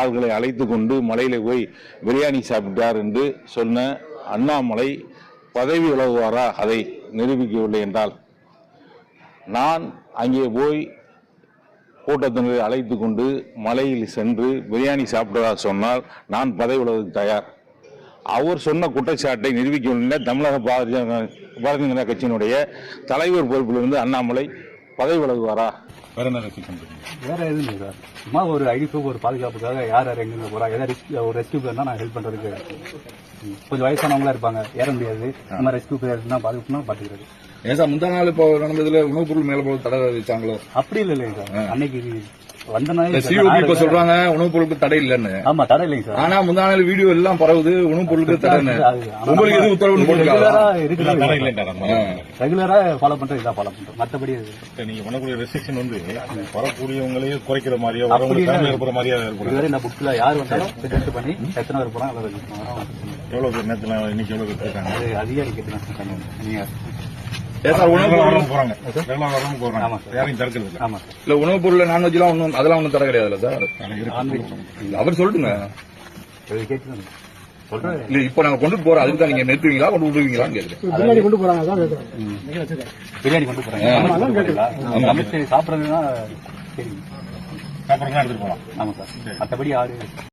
ஆள்களை அழைத்து கொண்டு மலையில போய் பிரியாணி சாப்பிட்டார் என்று சொன்ன அண்ணாமலை பதவி உலகுவாரா அதை நிரூபிக்கவில்லை என்றால்? நான் அங்கே போய் கூட்டத்தினரை அழைத்து கொண்டு மலையில் சென்று பிரியாணி சாப்பிட்டதா சொன்னால் நான் பதவி விலகுவதற்கு தயார். அவர் சொன்ன குற்றச்சாட்டை நிரூபிக்கவில்லை. தமிழக பாரதிய பாரதிய ஜனதா கட்சியினுடைய தலைவர் பொறுப்பிலிருந்து அண்ணாமலை பதவி விலகுவாரா வேற என்ன ரசிக்க வேற எதுவும் இல்லை சார். சும்மா ஒரு ஐடி ப்ரூஃப் ஒரு பாதுகாப்புக்காக யார் யார் எங்கெங்க போறா ஏதாவது risk- ஒரு ரெஸ்கியூ பேர்னா நான் ஹெல்ப் பண்றதுக்கு. ம், கொஞ்சம் வயசானவங்களா இருப்பாங்க. ஏற முடியாது. நம்ம ரெஸ்கியூ பேர் இருந்தா பாதுகாப்புனா பாத்துக்கிறது. ஏன் சார் முந்தா நாள் இப்போ நடந்ததுல உணவுப் பொருள் மேல போய் தடை வச்சாங்களோ அப்படி இல்லை இல்லைங்க சார். அன்னைக்கு வந்த சிஓபி இப்ப சொல்றாங்க உணவுப் பொருளுக்கு தடை இல்லைன்னு. ஆமா தடை இல்லைங்க சார். ஆனா முந்தா நாள் வீடியோ எல்லாம் பரவுது உணவுப் பொருளுக்கு தடைன்னு. உங்களுக்கு எதுவும் உத்தரவு ரெகுலரா இருக்குது. ரெகுலரா ஃபாலோ பண்றது இதான் ஃபாலோ பண்றோம் மத்தபடி நீங்க பண்ணக்கூடிய ரெஸ்ட்ரிக்ஷன் வந்து வரக்கூடியவங்களையே குறைக்கிற மாதிரியா அப்படி வரவங்க இல்லை. திறமை இருக்கிற மாதிரியா ஏற்படும் இதுவரை இந்த புக்ல யார் வந்தாலும் டெஸ்ட் பண்ணி எத்தனை பேர் போறாங்க. எவ்வளவு பேர் நேரத்துல இன்னைக்கு எவ்வளவு பேர் இருக்காங்க? அது அதிகாரி கேட்டு நீங்க சார் உணவுப் பொருள் போறாங்க போறாங்க ஆமா. யாரையும் தடுக்கிறது இல்லை. ஆமா இல்ல உணவுப் பொருள் நான்வெஜ் எல்லாம் ஒன்றும் அதெல்லாம் ஒன்றும் தடை கிடையாதுல்ல சார்? அவர் கேட்டு சொல்றேன். இல்ல இப்போ நாங்க கொண்டு போறோம். அதுக்கு தான் நீங்க நிறுத்துவீங்களா கொண்டு விடுவீங்களான்னு கேக்குறேன். பின்னாடி கொண்டு போறாங்க பிரியாணி கொண்டு போறாங்க. சமைச்சு சாப்பிடுறதுன்னா சரி. எடுத்துட்டு போலாம். ஆமா சார். மற்றபடி யாரு